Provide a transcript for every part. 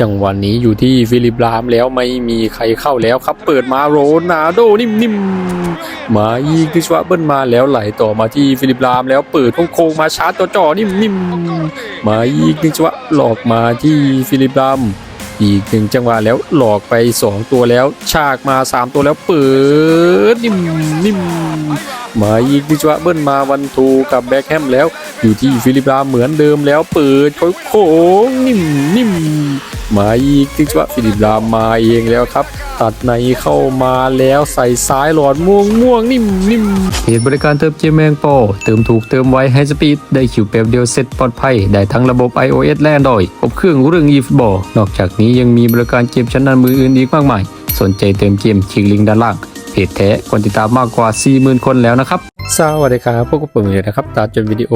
จังหวะนี้อยู่ที่ฟิลิปลามแล้วไม่มีใครเข้าแล้วครับ เปิดมาโรนาโดนิ่มๆมายิงทิชวะเบิ้ลมาแล้วไหลต่อมาที่ฟิลิปลามแล้วเปิดโค้งมาชาร์จจ่อๆนิ่มๆมายิงทิชวะหลอกมาที่ฟิลิปลามอีกหนึ่งจังหวะแล้วหลอกไป 2 ตัวแล้วฉากมา 3 ตัวแล้วเปิดนิ่มนิ่มมาอีกดิจวะเบิ้ลมาวันทูกับแบ็คแฮมแล้ว อยู่ที่ฟิลิปลามเหมือนเดิมแล้วเปิดโค้งนิ่มนิ่ม มาอีกดิจวะฟิลิปลามมาเองแล้วครับ ตัดในเข้ามาแล้วใส่ซ้ายหลอดม่วงม่วงนิ่มนิ่มเพจบริการเติมเกมแมงโปเติมถูกเติมไวให้สปีดได้คิวแป๊บเดียวเสร็จปลอดภัย ได้ทั้งระบบ iOS และ Android ครบเครื่องเรื่อง eFootball นอกจากนี้ยังมีบริการเกมชั้นนำมืออื่นอีกมากมาย สนใจเติมเกมคลิกลิงก์ด้านล่างเพจแท้คนติดตามมากกว่า 40,000 คนแล้วนะครับ สวัสดีครับพวกผมเลยนะครับตามจนวิดีโอ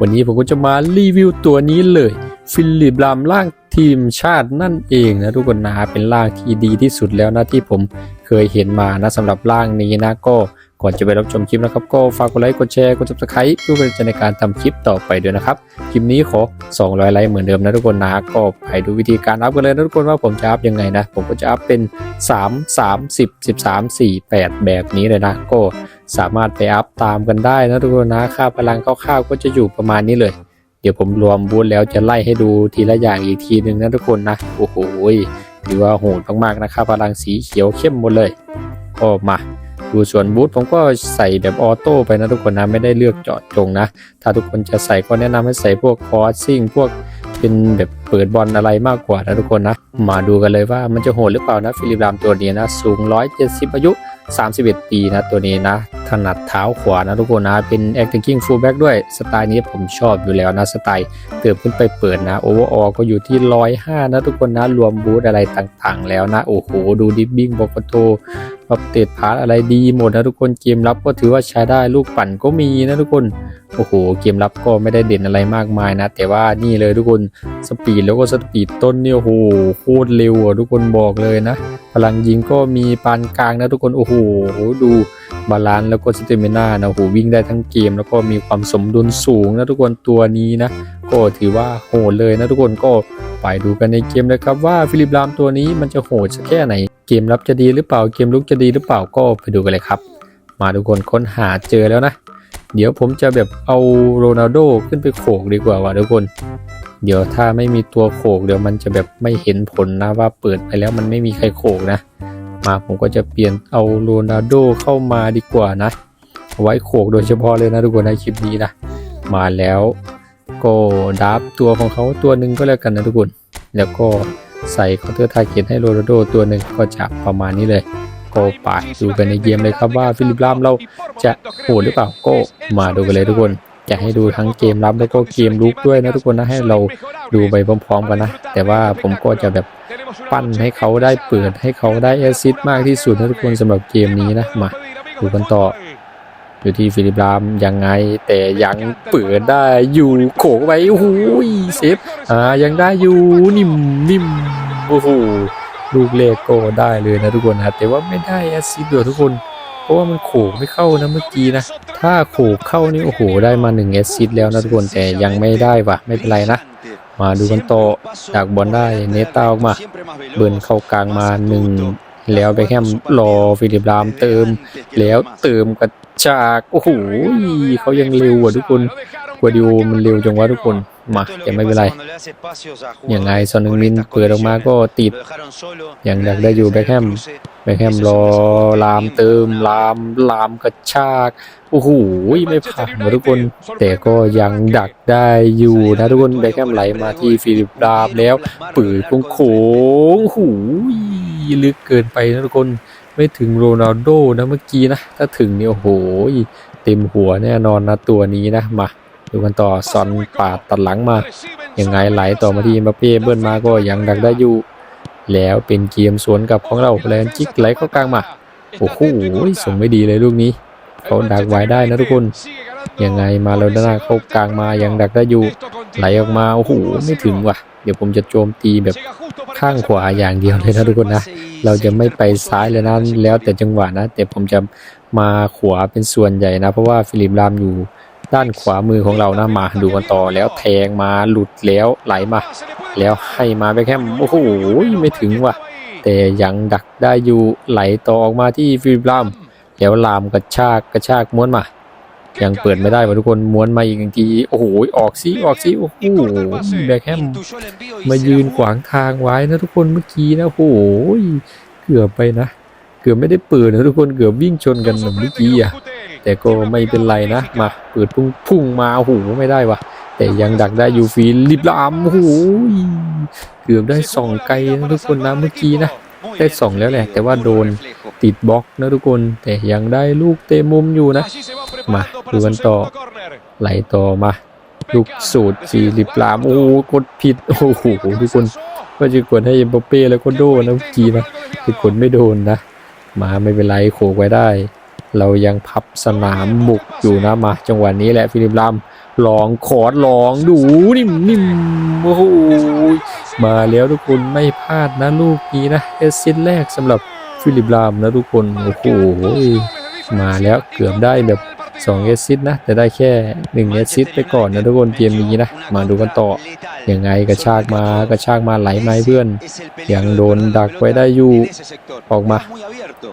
วันนี้ผมก็จะมารีวิวตัวนี้เลย ฟิลิปลามล่างทีมชาตินั่นเองนะทุกคนนะเป็นล่างที่ดีที่สุดแล้วนะที่ผมเคยเห็นมานะสำหรับล่างนี้นะก็ก่อนจะไปรับชมคลิปนะครับ ก็ฝากกดไลค์กดแชร์กด subscribe เพื่อเป็นกำลังใจในการทำคลิปต่อไปด้วยนะครับ คลิปนี้ขอ 200 ไลค์เหมือนเดิมนะทุกคนนะก็ไปดูวิธีการอัพกันเลยนะทุกคนว่าผมจะอัพยังไงนะ ผมก็จะอัพเป็น 3 3 10 13 4 8 แบบนี้เลยนะ ก็สามารถไปอัพตามกันได้นะทุกคนนะค่าพลังคร่าวๆก็จะอยู่ประมาณนี้เลย เดี๋ยวผมรวมบูธแล้วจะไล่ให้ดูทีละอย่างอีกทีหนึ่งนะทุกคนนะโอ้โหถือว่าโหดมากๆนะครับพลังสีเขียวเข้มหมดเลยก็มาดูส่วนบูธผมก็ใส่แบบออโต้ไปนะทุกคนนะไม่ได้เลือกเจาะจงนะ ถ้าทุกคนจะใส่ก็แนะนำให้ใส่พวกคอร์ซิ่งพวกเป็นแบบเปิดบอลอะไรมากกว่านะทุกคนนะ มาดูกันเลยว่ามันจะโหดหรือเปล่านะฟิลิปรามตัวนี้นะ สูง 170 อายุ 31 ปีนะตัวนี้นะ ถนัดเท้าขวานะทุกคนนะ เป็น acting fullback ด้วยสไตล์นี้ผมชอบอยู่แล้วนะสไตล์เติมขึ้นไปเปิดนะ overall ก็อยู่ที่ 105 นะทุกคนนะรวมบูธอะไรต่างๆ แล้วนะ โอ้โห ดูดิบบิ้งบอกโตรับเตพาร์อะไรดีหมดนะทุกคนเกมรับก็ถือว่าใช้ได้ลูกปั่นก็มีนะทุกคนโอ้โหเกมรับก็ไม่ได้เด่นอะไรมากมายนะ แต่ว่านี่เลยทุกคนสปีดแล้วก็สปีดต้นเนี่ยโอ้โหโคตรเร็วอะทุกคนบอกเลยนะ พลังยิงก็มีปานกลางนะทุกคนโอ้โหดูบาลานซ์แล้วก็สเตมินานะโหวิ่งได้ทั้งเกม แล้วก็มีความสมดุลสูงนะทุกคนตัวนี้นะ ก็ถือว่าโหดเลยนะทุกคนก็ไปดูกันในเกมเลยครับว่าฟิลิปลามตัวนี้มันจะโหดสักแค่ไหน เกมรับจะดีหรือเปล่าเกมลุกจะดีหรือเปล่าก็ไปดูกันเลยครับ มาทุกคนค้นหาเจอแล้วนะ เดี๋ยวผมจะแบบเอาโรนัลโดขึ้นไปโขกดีกว่าว่ะทุกคน เดี๋ยวถ้าไม่มีตัวโขกเดี๋ยวมันจะแบบไม่เห็นผลนะว่าเปิดไปแล้วมันไม่มีใครโขกนะ มาผมก็จะเปลี่ยนเอาโรนัลโดเข้ามาดีกว่านะ ไว้โขกโดยเฉพาะเลยนะทุกคนในคลิปนี้นะ มาแล้วก็ดับตัวของเขาตัวหนึ่งก็แล้วกันนะทุกคน แล้วก็ใส่เคาน์เตอร์ทาร์เก็ตให้โรนัลโดตัวหนึ่งก็จะประมาณนี้เลยก็ไปดูกันในเกมเลยครับว่าฟิลิปลามเราจะโหดหรือเปล่าก็มาดูกันเลยทุกคน อยากให้ดูทั้งเกมรับแล้วก็เกมลุกด้วยนะทุกคนนะให้เราดูไปพร้อมๆกันนะ แต่ว่าผมก็จะแบบ ปั้นให้เขาได้เปิดให้เขาได้แอซิสมากที่สุดนะทุกคนสำหรับเกมนี้นะมาดูกันต่ออยู่ที่ฟิลิปลามยังไงแต่ยังเปิดได้อยู่โขกไปโอ้โหเซฟอ่ายังได้อยู่นิ่มนิ่มโอ้โหลูกเลขก็ได้เลยนะทุกคนนะแต่ว่าไม่ได้แอซิสต์ด้วยทุกคน เพราะว่ามันโขกไม่เข้านะเมื่อกี้นะ ถ้าโขกเข้านี่โอ้โหได้มา1แอซิสแล้วนะทุกคนแต่ยังไม่ได้วะไม่เป็นไรนะ มาดูกันต่อจากบอลได้เนต้าออกมา เบิร์นเข้ากลางมาหนึ่งแล้วไปแค่รอฟิลิปลามเติม แล้วเติมกระจาก โอ้โหเขายังเร็วอะทุกคนกัวดิโอมันเร็วจังวะทุกคน มาแต่ไม่เป็นไรยังไงซอนนึงมินเปิดออกมาก็ติดยังดักได้อยู่แบ็คแฮมแบ็คแฮมรอลามเติมลามลามกระชากโอ้โหไม่ผ่านนะทุกคน แต่ก็ยังดักได้อยู่นะทุกคนแบ็คแฮมไหลมาที่ฟิลิปลามแล้วปืดโค้งๆโอ้โหลึกเกินไปนะทุกคนไม่ถึงโรนัลโดนะเมื่อกี้นะ ถ้าถึงเนี่ยโอ้โหเต็มหัวแน่นอนนะตัวนี้นะมา ดูกันต่อซอนปาดตัดหลังมายังไงไหลต่อมาที่มบัปเป้เบิ้ลมาก็ยังดักได้อยู่ แล้วเป็นเกมสวนกับของเราแลนจิกไหลเข้ากลางมาโอ้โหส่งไม่ดีเลยลูกนี้เขาดักไว้ได้นะทุกคนยังไงมาแล้วด้านหน้าเข้ากลางมายังดักได้อยู่ไหลออกมาโอ้โหไม่ถึงว่ะ เดี๋ยวผมจะโจมตีแบบข้างขวาอย่างเดียวเลยนะทุกคนนะเราจะไม่ไปซ้ายเลยนะแล้วแต่จังหวะนะแต่ผมจะมาขวาเป็นส่วนใหญ่นะ เพราะว่าฟิลิปลามอยู่ ด้านขวามือของเรานะมาดูกันต่อแล้วแทงมาหลุดแล้วไหลมา แล้วให้มาแบ็คแฮมโอ้โหไม่ถึงว่ะ แต่ยังดักได้อยู่ไหลต่อออกมาที่ฟิลิปลามแล้วลามกระชากกระชากม้วนมา ยังเปิดไม่ได้ว่ะทุกคนม้วนมาอีกทีโอ้โหออกซิออกซิโอ้โหแบคแฮมมายืนขวางทางไว้นะทุกคนเมื่อกี้นะโอ้โหเกือบไปนะ เกือบไม่ได้เปิดนะทุกคนเกือบวิ่งชนกันเมื่อกี้อะ แต่ก็ไม่เป็นไรนะ มาเปิดพุ่งพุ่งมาโอ้โหไม่ได้วะแต่ยังดักได้อยู่ฟีลิบลามโอ้โหเกือบได้ส่องไกลนะทุกคนนะเมื่อกี้นะได้ส่องแล้วแหละ แต่ว่าโดนติดบล็อกนะทุกคน แต่ยังได้ลูกเตะมุมอยู่นะ มาดูกันต่อไหลต่อมา ลูกสูตรฟีลิบลามโอ้โหกดผิดโอ้โหทุกคนว่าจะกดให้เอ็มบัปเป้แล้วก็โดนนะเมื่อกี้นะแต่กดไม่โดนนะมาไม่เป็นไรโขกไว้ได้ เรายังพับสนามบุกอยู่นะมา จังหวะนี้แหละฟิลิปลามลองขอดลองดูนิ่มนิ่มโอ้โหมาแล้วทุกคนไม่พลาดนะลูกนี้นะเอสซิสต์แรกสำหรับฟิลิปลามนะทุกคน โอ้โห มาแล้วเกือบได้แบบ 2เอซิสต์นะแต่ได้แค่1เอซิสต์ไปก่อนนะทุกคนเกมนี้นะ มาดูกันต่อยังไงกระชากมากระชากมาไหลไหมเพื่อน ยังโดนดักไว้ได้อยู่ออกมา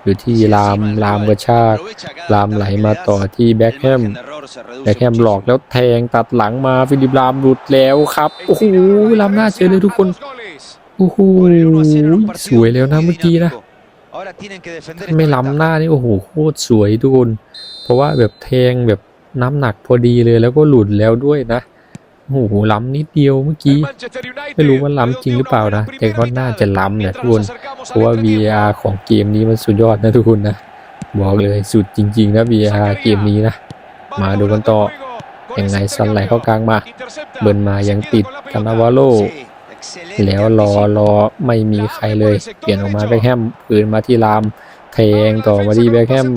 อยู่ที่ลามลามกระชากลามไหลมาต่อที่แบ็คแฮมแบ็คแฮมหลอกแล้วแทงตัดหลังมาฟิลิปลามหลุดแล้วครับโอ้โหลามหน้าเจอเลยทุกคนโอ้โหสวยแล้วนะเมื่อกี้นะไม่ล้ำหน้านี่โอ้โหโคตรสวยทุกคน ราะว่าแบบแทงแบบน้ำหนักพอดีเลยแล้วก็หลุดแล้วด้วยนะโอ้โหล้ำนิดเดียวเมื่อกี้ ไม่รู้ว่าล้ำจริงหรือเปล่านะ แต่ก็น่าจะล้ำเนี่ยทุกคนเพราะว่า VR ของเกมนี้มันสุดยอดนะทุกคนนะ บอกเลยสุดจริง ๆ นะ VR เกมนี้นะ มาดูกันต่อยังไงซันไหลเข้ากลางมา เบิร์นมายังติดคานาวาโลแล้วรอรอไม่มีใครเลย เปลี่ยนออกมาแบ็คแฮมปืนมาที่ราม งต่อมาที่แบคแฮม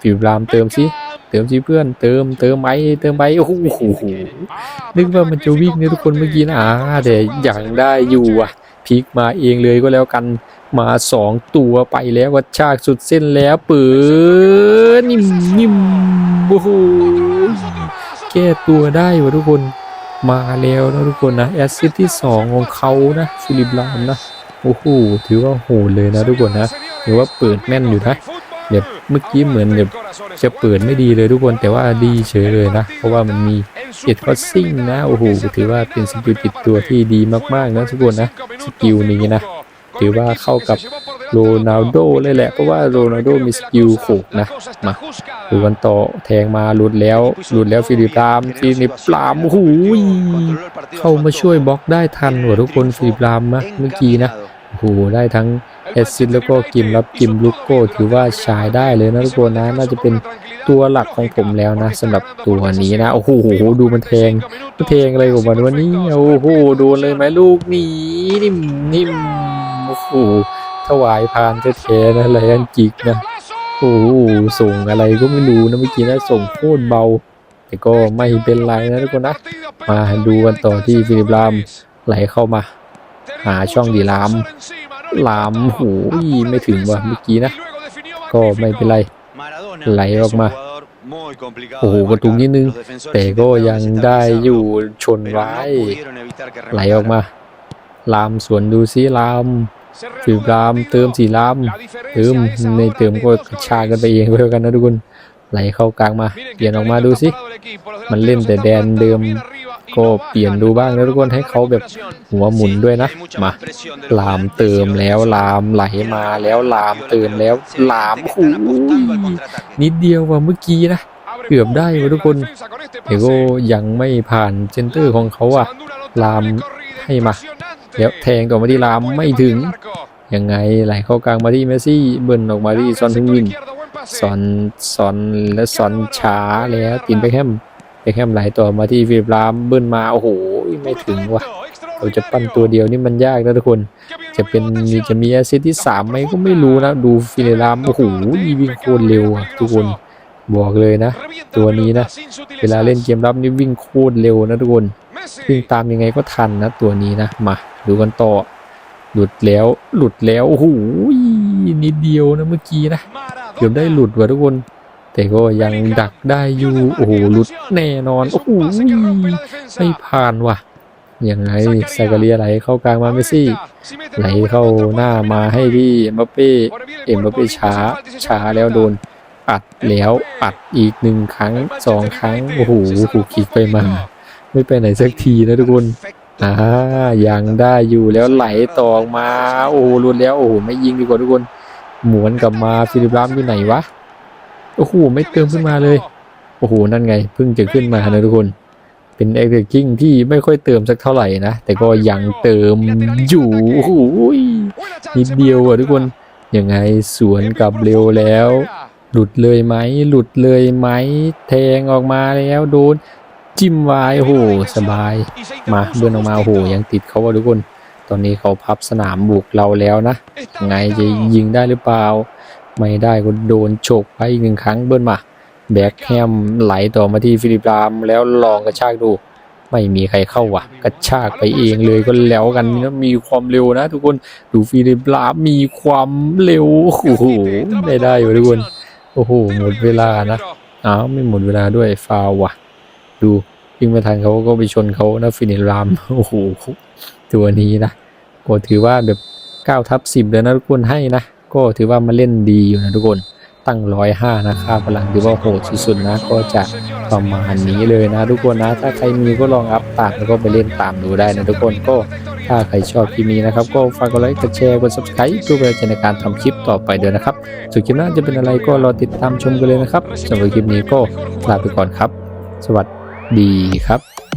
ฟิวรามเติมสิเติมสิเพื่อนเติมเติมไปเติมไปโอ้โหนึกว่ามันจะวิ่งเนี่ยทุกคนเมื่อกี้นะแต่ยังได้อยู่อะพลิกมาเองเลยก็แล้วกันมาสองตัวไปแล้ววัดชากสุดเส้นแล้วปิดนิ่มนิ่มโอ้โหแก้ตัวได้วะทุกคนมาแล้วนะทุกคนนะแอสซิสที่สองของเขานะฟิลิปลามนะโอ้โหถือว่าโหดเลยนะทุกคนนะ ถือว่าเปิดแม่นอยู่นะแบบเมื่อกี้เหมือนแบบจะเปิดไม่ดีเลยทุกคนแต่ว่าดีเฉยเลยนะ เพราะว่ามันมีเอ็ดคอสซิ่งนะโอ้โหถือว่าเป็นสกิลติดตัวที่ดีมากๆนะทุกคนนะสกิลนี้นะถือว่าเข้ากับโรนัลโดเลยแหละ เพราะว่าโรนัลโดมีสกิลโขกนะมาดูกันต่อแทงมาหลุดแล้วหลุดแล้วฟิลิปลามฟิลิปลามโอ้โหเข้ามาช่วยบล็อกได้ทันว่ะทุกคนฟิลิปลามนะเมื่อกี้นะโอ้โหได้ทั้ง แอซิสต์แล้วก็กิมรับกิมลูกโก้ถือว่าใช้ได้เลยนะทุกคนนะน่าจะเป็นตัวหลักของผมแล้วนะสำหรับตัวนี้นะโอ้โหดูมันแทงมันแทงอะไรของมันวันนี้โอ้โหโดนเลยไหมลูกนี้นิ่มนิ่มโอ้โหถวายพานแท้ๆนะไรอันจิกนะโอ้โหส่งอะไรก็ไม่รู้นะเมื่อกี้นะส่งโคตรเบา แต่ก็ไม่เป็นไรนะทุกคนนะมาดูกันต่อที่ฟิลิปลามไหลเข้ามา หาช่องดีลาม ลามโอ้ยไม่ถึงว่ะเมื่อกี้นะ ก็ไม่เป็นไร ไหลออกมาโอ้โหกระตุกนิดนึง แต่ก็ยังได้อยู่ชนไว้ไหลออกมา ลามสวนดูซิลามฟิลิปลามเติมสีลามเติมในเติมก็กระชากกันไปเองก็แล้วกันนะทุกคนไหลเข้ากลางมาเปลี่ยนออกมาดูสิ มันเล่นแต่แดนเดิม ก็เปลี่ยนดูบ้างนะทุกคนให้เขาแบบหัวหมุนด้วยนะมาลามเติมแล้วลามไหลมาแล้วลามเติมแล้วลามโอ้นิดเดียวว่าเมื่อกี้นะเกือบได้ว่ะทุกคนแต่ก็ยังไม่ผ่านเซนเตอร์ของเขาอะลามให้มาแล้วแทงต่อมาที่ลามไม่ถึงยังไงไหลเข้ากลางมาที่เมสซี่เบิร์นออกมาที่ซอนทึงวินซอนซอนและซอนช้าแล้วตินไปแคม ไปแคมไหลต่อมาที่ฟิลิปลามเบิร์นมาโอ้โหไม่ถึงว่ะเราจะปั้นตัวเดียวนี่มันยากนะทุกคน จะเป็นมีจะมีแอซิสต์ที่สามไหมก็ไม่รู้นะดูฟิลิปลามโอ้โหวิ่งโคตรเร็วอะทุกคนบอกเลยนะ ตัวนี้นะ เวลาเล่นเกมรับนี่วิ่งโคตรเร็วนะทุกคนวิ่งตามยังไงก็ทันนะตัวนี้นะมาดูกันต่อหลุดแล้วหลุดแล้วโอ้โหนิดเดียวนะเมื่อกี้นะเกือบได้หลุดว่ะทุกคน แต่ก็ยังดักได้อยู่โอ้โหหลุดแน่นอนโอ้โหไม่ผ่านว่ะยังไงไซกาเรียไหลเข้ากลางมาเมสซี่ ไหลเข้าหน้ามาให้ที่เอ็มบัปเป้เอ็มบัปเป้ช้าช้าแล้วโดนอัดแล้วอัดอีกหนึ่งครั้งสองครั้งโอ้โหผูกคิกไปมา ไม่ไปไหนสักทีนะทุกคนอ่ายังได้อยู่แล้วไหลต่อกมา โอ้โหหลุดแล้วโอ้โหไม่ยิงดีกว่าทุกคน หมวนกลับมาฟิลิปรามอยู่ไหนวะ โอ้โหไม่เติมขึ้นมาเลย โอ้โหนั่นไงเพิ่งจะขึ้นมานะทุกคน เป็นเอ็กซ์กิ้งที่ไม่ค่อยเติมสักเท่าไหร่นะ แต่ก็ยังเติมอยู่โอ้โหนิดเดียวอะทุกคนยังไงสวนกลับเร็วแล้ว หลุดเลยไหมหลุดเลยไหมแทงออกมาแล้วโดนจิ้มไว้โอ้โหสบาย มาเบื้อนออกมาโอ้โหยังติดเขาว่าทุกคน ตอนนี้เขาพับสนามบุกเราแล้วนะยังไงจะยิงได้หรือเปล่า ไม่ได้ก็โดนโฉกไปอีกหนึ่งครั้งเบิ้ลมา แบ็คแฮมไหลต่อมาที่ฟิลิปรามแล้วลองกระชากดู ไม่มีใครเข้าว่ะกระชากไปเองเลยก็แล้วกันนะมีความเร็วนะ ทุกคนดูฟิลิปรามมีความเร็วโอ้โหได้ได้อยู่ทุกคนโอ้โหหมดเวลานะอ้าวไม่หมดเวลาด้วยฟาวว่ะดูยิงไม่ทันเขาก็ไปชนเขานะฟินิปรามโอ้โหตัวนี้นะก็ถือว่าแบบ9ทับ10เลยนะทุกคนให้นะ ก็ถือว่ามาเล่นดีอยู่นะทุกคน ตั้งร้อยห้านะค่าพลังถือว่าโหดสุดๆนะ ก็จะประมาณนี้เลยนะทุกคนนะ ถ้าใครมีก็ลองอัพตามแล้วก็ไปเล่นตามดูได้นะทุกคนก็ถ้าใครชอบคลิปนี้นะครับ ก็ฝากกดไลค์กดแชร์กด subscribe เพื่อเป็นกำลังในการทำคลิปต่อไปด้วยนะครับส่วนคลิปหน้าจะเป็นอะไรก็รอติดตามชมกันเลยนะครับสำหรับคลิปนี้ก็ลาไปก่อนครับ สวัสดีครับ